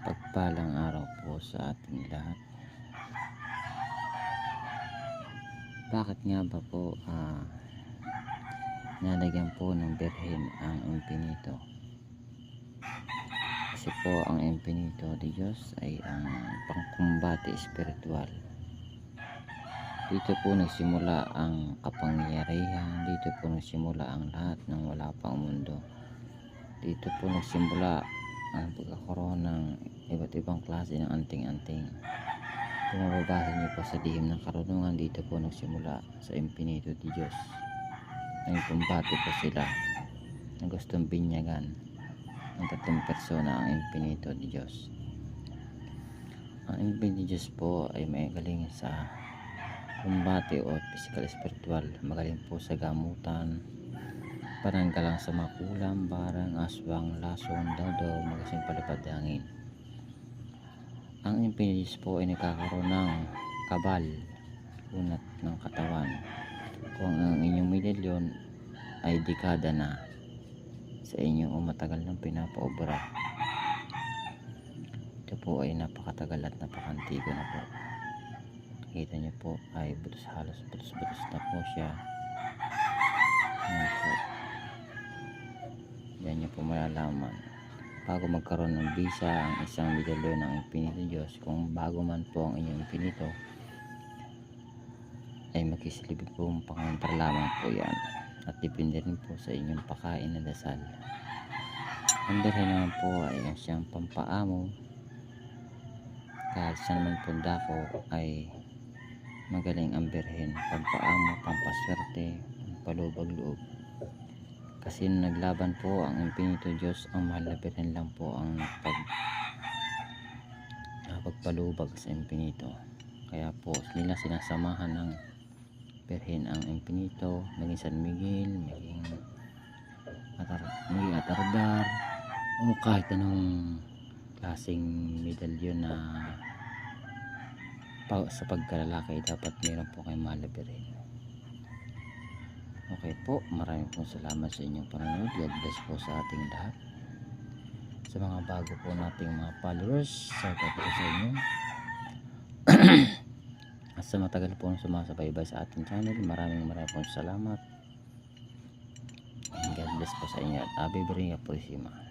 Pagpalang araw po sa ating lahat. Bakit nga ba po ah, nalagyan po ng berhen ang impinito? Kasi po ang impinito de Diyos ay ang pangkumbate espiritual. Dito po nagsimula ang kapangyarihan, dito po nagsimula ang lahat ng wala pang mundo. Dito po nagsimula ang pagkakaroon ng iba't ibang klase ng anting-anting. Kung mababasa niyo po sa lihim ng karunungan, dito po nagsimula sa Infinito di Diyos. Nagkumbate po sila na gustong binyagan ng tatlong persona ang Infinito di Diyos. Ang Infinito di Diyos po ay may galing sa kumbate o physical spiritual. Magaling po sa gamutan, pananggalang sa makulam, barang, aswang, lason, dadaw, magasing palipad hangin. Ang impinilis po ay nagkakaroon ng kabal, unat ng katawan. Kung ang inyong medalyon ay dekada na sa inyong umatagal ng pinapaobra. Ito po ay napakatagal at napakantigo na po. Nakita niyo po ay butos halos butos-butos na po siya. Ayan po. Yan niyo po malalaman. Bago magkaroon ng visa ang isang medalyon ng Infinito Diyos, kung bago man po ang inyong Infinito, ay magkisilbi po ang pangantar lamang po yan. At depende rin po sa inyong pakain na dasal. Ang dahil naman po ay ang siyang pampaamo. Kahit saan man po dako ay magaling ang berhen. Pampaamo, pampaswerte, pampalubag loob. Kasi naglaban po ang Infinito Diyos, ang mahal na berhen lang po ang pag pagpalubag sa Infinito. Kaya po nila sinasamahan ng berhen ang Infinito, maging San Miguel, maging atar, maging atardar, o kahit anong klaseng medalyon na pa, sa pagkalalaki dapat meron po kayong mahal na berhen. Po, maraming pong salamat sa inyong panonood. God bless po sa ating lahat. Sa mga bago po nating mga followers, shout out po sa inyo. At sa matagal po sumasabay-bay sa ating channel, maraming maraming pong salamat. God bless po sa inyo at Ave Maria Purisima.